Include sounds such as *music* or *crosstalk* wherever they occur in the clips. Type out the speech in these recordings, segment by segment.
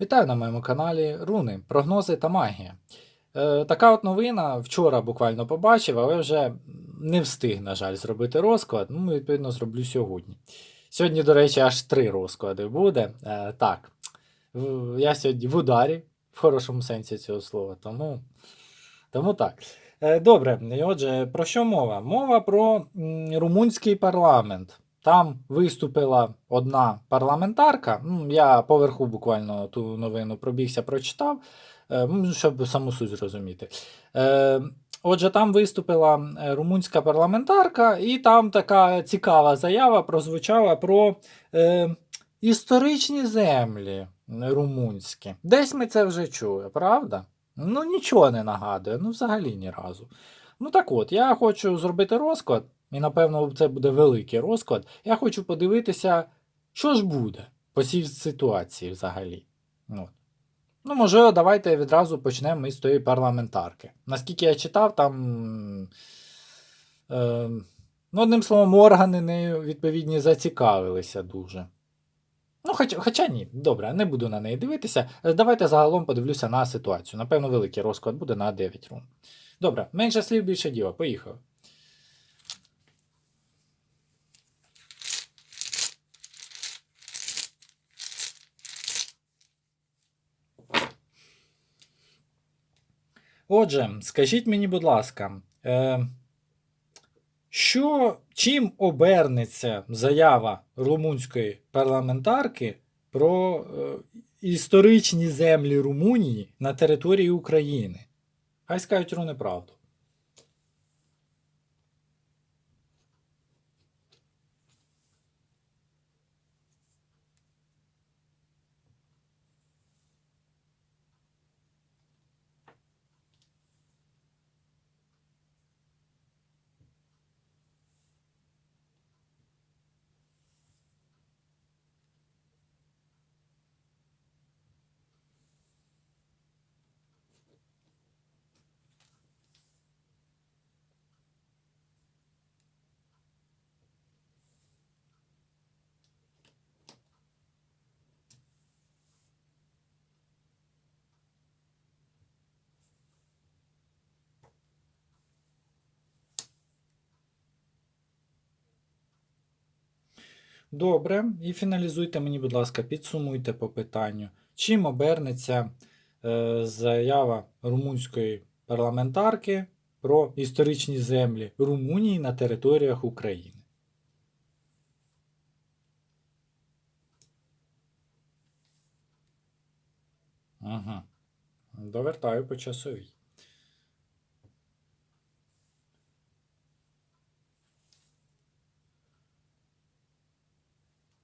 Вітаю на моєму каналі Руни, прогнози та магія. Е, така от новина вчора буквально побачив, але вже не встиг, на жаль, зробити розклад. Ну, відповідно, зроблю сьогодні. Сьогодні, до речі, аж три розклади буде. Е, так, я сьогодні в ударі, в хорошому сенсі цього слова, тому, тому так. Е, Добре, і отже, про що мова? Мова про м, румунський парламент. Там виступила одна парламентарка. Я поверху буквально ту новину пробігся, прочитав, е, щоб саму суть зрозуміти. Е, Отже, там виступила е, румунська парламентарка, і там така цікава заява прозвучала про е, історичні землі румунські. Десь ми це вже чули, правда? Ну, нічого не нагадує, ну взагалі ні разу. Ну так от, я хочу зробити розклад, і напевно це буде великий розклад. Я хочу подивитися, що ж буде по цій ситуації взагалі. От. Ну, може, давайте відразу почнемо із тої парламентарки. Наскільки я читав, там. Е, ну, одним словом, органи нею відповідні зацікавилися дуже. Ну, хоч, хоча ні, добре, не буду на неї дивитися. Е, Давайте загалом подивлюся на ситуацію. Напевно, великий розклад буде на 9 рун. Добре, менше слів, більше діла. Поїхали. Отже, скажіть мені, будь ласка, е, що, чим обернеться заява румунської парламентарки про е, історичні землі Румунії на території України? Хай скажуть руни правду. Добре, і фіналізуйте мені, будь ласка, підсумуйте по питанню. Чим обернеться е, заява румунської парламентарки про історичні землі Румунії на територіях України? Ага. Довертаю по часовій.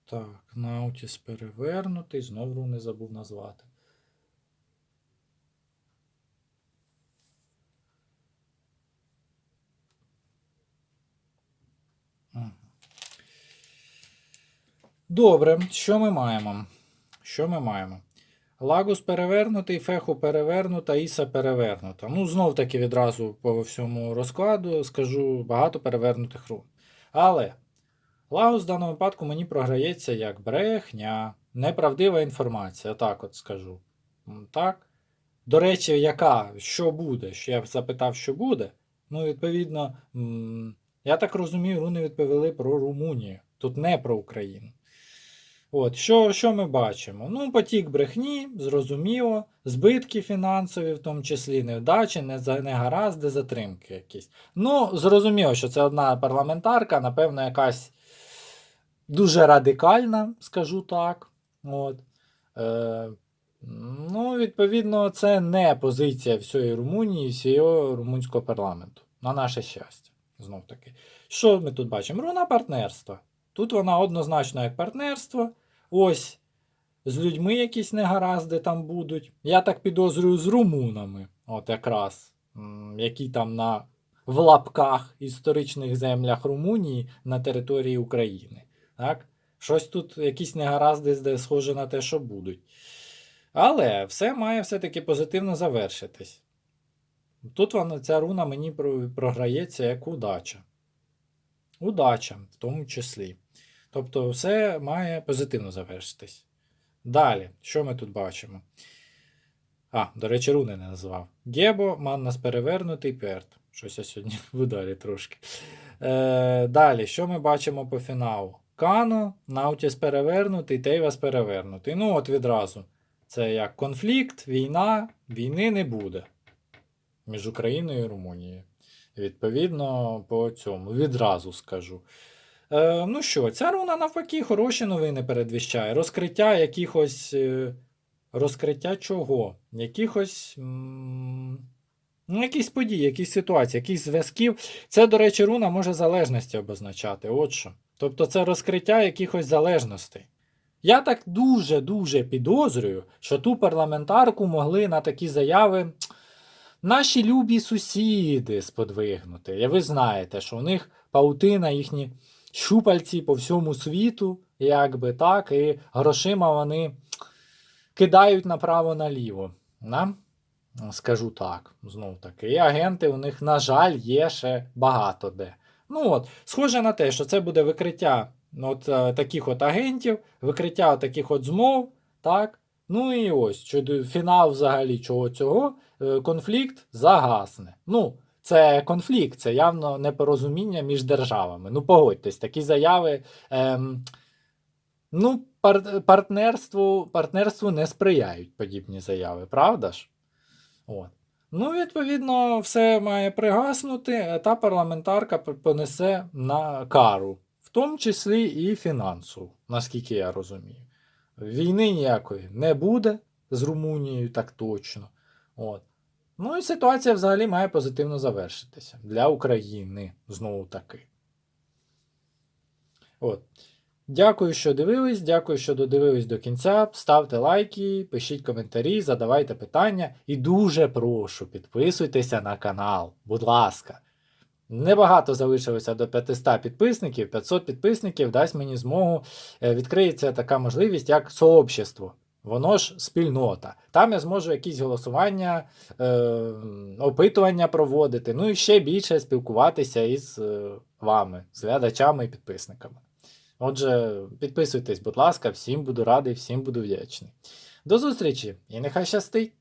Так, Наутіс перевернутий, знову не забув назвати. Добре, що ми маємо? Що ми маємо? Лагус перевернутий, феху перевернута, Іса перевернута. Ну, знов таки відразу по всьому розкладу скажу багато перевернутих рун. Але Лагус в даному випадку мені програється як брехня, неправдива інформація, так от скажу. Так. До речі, яка, що буде? Що я запитав, що буде. Ну, відповідно, я так розумію, руни відповіли про Румунію. Тут не про Україну. От, що, що ми бачимо? Ну, потік брехні, зрозуміло, збитки фінансові, в тому числі невдачі, неза- негаразди, затримки якісь. Ну, зрозуміло, що це одна парламентарка, напевно, якась дуже радикальна, скажу так. От. Е, ну, відповідно, це не позиція всієї Румунії, всього румунського парламенту. На наше щастя. Знов таки. Що ми тут бачимо? Руна партнерства. Тут вона однозначно як партнерство. Ось з людьми якісь негаразди там будуть. Я так підозрюю з румунами, от якраз, які там на в лапках історичних землях Румунії на території України. Так? Щось тут якісь негаразди схоже на те, що будуть. Але все має все-таки позитивно завершитись. Тут вона, ця руна мені програється як удача. Удача, в тому числі. Тобто, все має позитивно завершитись. Далі, що ми тут бачимо? А, до речі, руни не назвав. Гебо, Маннас перевернутий, Перт. Щось я сьогодні *laughs* в ударі трошки. Е, далі, що ми бачимо по фіналу? Кано, Наутіс перевернутий, Тейвас перевернутий. Ну, от відразу. Це як конфлікт, війна, війни не буде між Україною і Румунією. Відповідно, по цьому відразу скажу. Е, ну що, ця руна навпаки хороші новини передвіщає. Розкриття якихось. Е, розкриття чого? Якихось. м, Ну, якісь події, якісь ситуації, якісь зв'язків. Це, до речі, руна може залежності обозначати. От що. Тобто це розкриття якихось залежностей. Я так дуже-дуже підозрюю, що ту парламентарку могли на такі заяви наші любі сусіди сподвигнути. І ви знаєте, що у них паутина, їхні щупальці по всьому світу, якби так, і грошима вони кидають направо-наліво. На? Скажу так, знов таки. І агенти у них, на жаль, є ще багато де. Ну от, схоже на те, що це буде викриття ну, от, е, таких от агентів, викриття таких от змов, так? Ну і ось, фінал взагалі чого цього, е, конфлікт загасне. Ну, це конфлікт, це явно непорозуміння між державами. Ну, погодьтесь, такі заяви. Ем, ну, пар- партнерству, партнерству не сприяють подібні заяви, правда ж? От. Ну, відповідно, все має пригаснути, та парламентарка понесе на кару, в тому числі і фінансову, наскільки я розумію. Війни ніякої не буде з Румунією, так точно. От. Ну і ситуація взагалі має позитивно завершитися для України знову таки. От. Дякую, що дивились. Дякую, що додивились до кінця. Ставте лайки, пишіть коментарі, задавайте питання. І дуже прошу, підписуйтеся на канал. Будь ласка. Небагато залишилося до 500 підписників. 500 підписників дасть мені змогу. е, Відкриється така можливість, як сообщество. Воно ж спільнота. Там я зможу якісь голосування, е, опитування проводити, ну і ще більше спілкуватися із е, вами, з глядачами і підписниками. Отже, підписуйтесь, будь ласка, всім буду радий, всім буду вдячний. До зустрічі і нехай щастить!